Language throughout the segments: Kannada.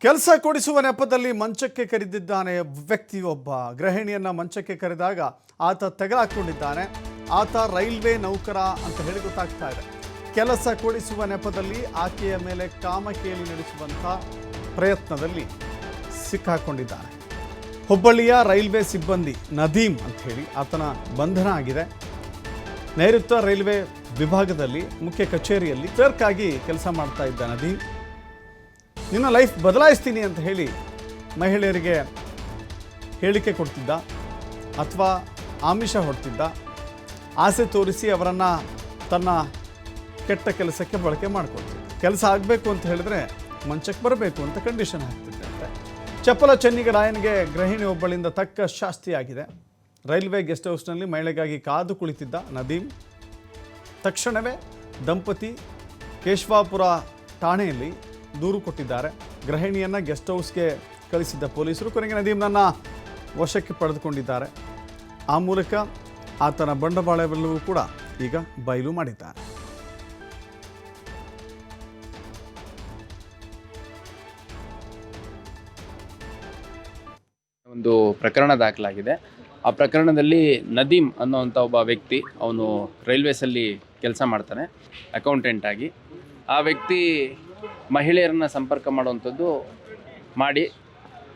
ಕೆಲಸ ಕೊಡಿಸುವ ನೆಪದಲ್ಲಿ ಮಂಚಕ್ಕೆ ಕರೆದಿದ್ದಾನೆ ವ್ಯಕ್ತಿಯೊಬ್ಬ. ಗೃಹಿಣಿಯನ್ನ ಮಂಚಕ್ಕೆ ಕರೆದಾಗ ಆತ ತೆಗೆದುಕೊಂಡಿದ್ದಾನೆ ಆತ ರೈಲ್ವೆ ನೌಕರ ಅಂತ ಹೇಳಿ ಗೊತ್ತಾಗ್ತಾ ಇದೆ. ಕೆಲಸ ಕೊಡಿಸುವ ನೆಪದಲ್ಲಿ ಆಕೆಯ ಮೇಲೆ ಕಾಮಕೇಲಿ ನಡೆಸುವಂಥ ಪ್ರಯತ್ನದಲ್ಲಿ ಸಿಕ್ಕಾಕೊಂಡಿದ್ದಾನೆ. ಹುಬ್ಬಳ್ಳಿಯ ರೈಲ್ವೆ ಸಿಬ್ಬಂದಿ ನದೀಮ್ ಅಂತ ಹೇಳಿ ಆತನ ಬಂಧನ ಆಗಿದೆ. ನೈಋತ್ಯ ರೈಲ್ವೆ ವಿಭಾಗದಲ್ಲಿ ಮುಖ್ಯ ಕಚೇರಿಯಲ್ಲಿ ಕ್ಲರ್ಕ್ ಆಗಿ ಕೆಲಸ ಮಾಡ್ತಾ ಇದ್ದ ನದೀಮ್ ನಿನ್ನ ಲೈಫ್ ಬದಲಾಯಿಸ್ತೀನಿ ಅಂತ ಹೇಳಿ ಮಹಿಳೆಯರಿಗೆ ಹೇಳಿಕೆ ಕೊಡ್ತಿದ್ದ ಅಥವಾ ಆಮಿಷ ಹೊಡ್ತಿದ್ದ, ಆಸೆ ತೋರಿಸಿ ಅವರನ್ನು ತನ್ನ ಕೆಟ್ಟ ಕೆಲಸಕ್ಕೆ ಬಳಕೆ ಮಾಡಿಕೊಡ್ತಿದ್ದ ಕೆಲಸ ಆಗಬೇಕು ಅಂತ ಹೇಳಿದ್ರೆ ಮಂಚಕ್ಕೆ ಬರಬೇಕು ಅಂತ ಕಂಡೀಷನ್ ಹಾಕ್ತಿದ್ದಂತೆ. ಚಪ್ಪಲ ಚೆನ್ನಿಗೆ ರಾಯನಿಗೆ ಗೃಹಿಣಿ ಒಬ್ಬಳಿಂದ ತಕ್ಕ ಶಾಸ್ತಿಯಾಗಿದೆ ರೈಲ್ವೆ ಗೆಸ್ಟ್ ಹೌಸ್ನಲ್ಲಿ ಮಹಿಳೆಗಾಗಿ ಕಾದು ಕುಳಿತಿದ್ದ ನದೀಮ್ ತಕ್ಷಣವೇ ದಂಪತಿ ಕೇಶವಾಪುರ ಠಾಣೆಯಲ್ಲಿ ದೂರು ಕೊಟ್ಟಿದ್ದಾರೆ. ಗೃಹಿಣಿಯನ್ನು ಗೆಸ್ಟ್ ಹೌಸ್ಗೆ ಕಳಿಸಿದ್ದ ಪೊಲೀಸರು ಕೊನೆಗೆ ನದೀಮ್ನನ್ನು ವಶಕ್ಕೆ ಪಡೆದುಕೊಂಡಿದ್ದಾರೆ. ಆ ಮೂಲಕ ಆತನ ಬಂಡವಾಳವೆಲ್ಲವೂ ಕೂಡ ಈಗ ಬಯಲು ಮಾಡಿದ್ದಾರೆ. ಒಂದು ಪ್ರಕರಣ ದಾಖಲಾಗಿದೆ. ಆ ಪ್ರಕರಣದಲ್ಲಿ ನದೀಮ್ ಅನ್ನೋವಂಥ ಒಬ್ಬ ವ್ಯಕ್ತಿ ಅವನು ರೈಲ್ವೇಸಲ್ಲಿ ಕೆಲಸ ಮಾಡ್ತಾನೆ ಅಕೌಂಟೆಂಟಾಗಿ ಆ ವ್ಯಕ್ತಿ ಮಹಿಳೆಯರನ್ನ ಸಂಪರ್ಕ ಮಾಡುವಂಥದ್ದು ಮಾಡಿ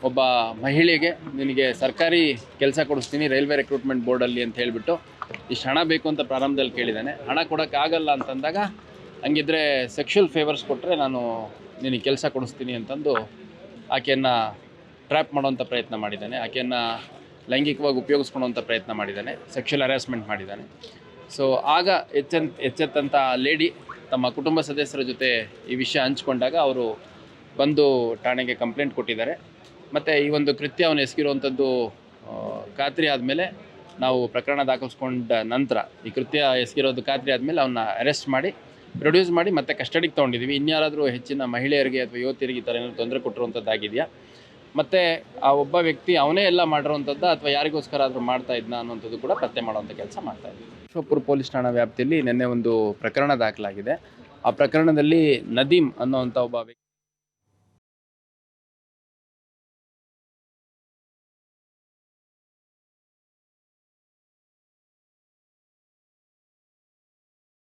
ಒಬ್ಬ ಮಹಿಳೆಗೆ ನಿನಗೆ ಸರ್ಕಾರಿ ಕೆಲಸ ಕೊಡಿಸ್ತೀನಿ ರೈಲ್ವೆ ರಿಕ್ರೂಟ್ಮೆಂಟ್ ಬೋರ್ಡಲ್ಲಿ ಅಂತ ಹೇಳಿಬಿಟ್ಟು ಇಷ್ಟು ಹಣ ಬೇಕು ಅಂತ ಪ್ರಾರಂಭದಲ್ಲಿ ಕೇಳಿದ್ದಾನೆ ಹಣ ಕೊಡೋಕ್ಕಾಗಲ್ಲ ಅಂತಂದಾಗ ಹಂಗಿದ್ರೆ ಸೆಕ್ಷುವಲ್ ಫೇವರ್ಸ್ ಕೊಟ್ಟರೆ ನಾನು ನಿನಗೆ ಕೆಲಸ ಕೊಡಿಸ್ತೀನಿ ಅಂತಂದು ಆಕೆಯನ್ನು ಟ್ರ್ಯಾಪ್ ಮಾಡುವಂಥ ಪ್ರಯತ್ನ ಮಾಡಿದ್ದಾನೆ ಆಕೆಯನ್ನು ಲೈಂಗಿಕವಾಗಿ ಉಪಯೋಗಿಸ್ಕೊಳ್ಳುವಂಥ ಪ್ರಯತ್ನ ಮಾಡಿದ್ದಾನೆ ಸೆಕ್ಷುವಲ್ ಹರಾಸ್ಮೆಂಟ್ ಮಾಡಿದ್ದಾನೆ ಸೊ ಆಗ ಎಚ್ಚೆಂತ ಎಚ್ಚೆತ್ತಂಥ ಲೇಡಿ ತಮ್ಮ ಕುಟುಂಬ ಸದಸ್ಯರ ಜೊತೆ ಈ ವಿಷಯ ಹಂಚ್ಕೊಂಡಾಗ ಅವರು ಬಂದು ಠಾಣೆಗೆ ಕಂಪ್ಲೇಂಟ್ ಕೊಟ್ಟಿದ್ದಾರೆ. ಮತ್ತು ಈ ಒಂದು ಕೃತ್ಯ ಅವನು ಎಸಗಿರುವಂಥದ್ದು ಖಾತ್ರಿ ಆದಮೇಲೆ ನಾವು ಪ್ರಕರಣ ದಾಖಲಿಸ್ಕೊಂಡ ನಂತರ ಈ ಕೃತ್ಯ ಎಸಗಿರೋದು ಖಾತ್ರಿ ಆದಮೇಲೆ ಅವನ್ನ ಅರೆಸ್ಟ್ ಮಾಡಿ, ಪ್ರೊಡ್ಯೂಸ್ ಮಾಡಿ ಮತ್ತೆ ಕಸ್ಟಡಿಗೆ ತೊಗೊಂಡಿದ್ದೀವಿ ಇನ್ಯಾರಾದರೂ ಹೆಚ್ಚಿನ ಮಹಿಳೆಯರಿಗೆ ಅಥವಾ ಯುವತಿಯರಿಗೆ ಈ ಥರ ಏನಾದರೂ ತೊಂದರೆ ಕೊಟ್ಟಿರುವಂಥದ್ದಾಗಿದೆಯಾ? ಮತ್ತು ಆ ಒಬ್ಬ ವ್ಯಕ್ತಿ ಅವನೇ ಎಲ್ಲ ಮಾಡಿರುವಂಥದ್ದು ಅಥವಾ ಯಾರಿಗೋಸ್ಕರ ಆದರೂ ಮಾಡ್ತಾ ಇದ್ನ ಅನ್ನೋಂಥದ್ದು ಕೂಡ ಪತ್ತೆ ಮಾಡುವಂಥ ಕೆಲಸ ಮಾಡ್ತಾ ಇದ್ವಿ ವಿಶ್ವಪುರ ಪೊಲೀಸ್ ಠಾಣಾ ವ್ಯಾಪ್ತಿಯಲ್ಲಿ ನಿನ್ನೆ ಒಂದು ಪ್ರಕರಣ ದಾಖಲಾಗಿದೆ. ಆ ಪ್ರಕರಣದಲ್ಲಿ ನದೀಮ್ ಅನ್ನೋವಂಥ ಒಬ್ಬ ವ್ಯಕ್ತಿ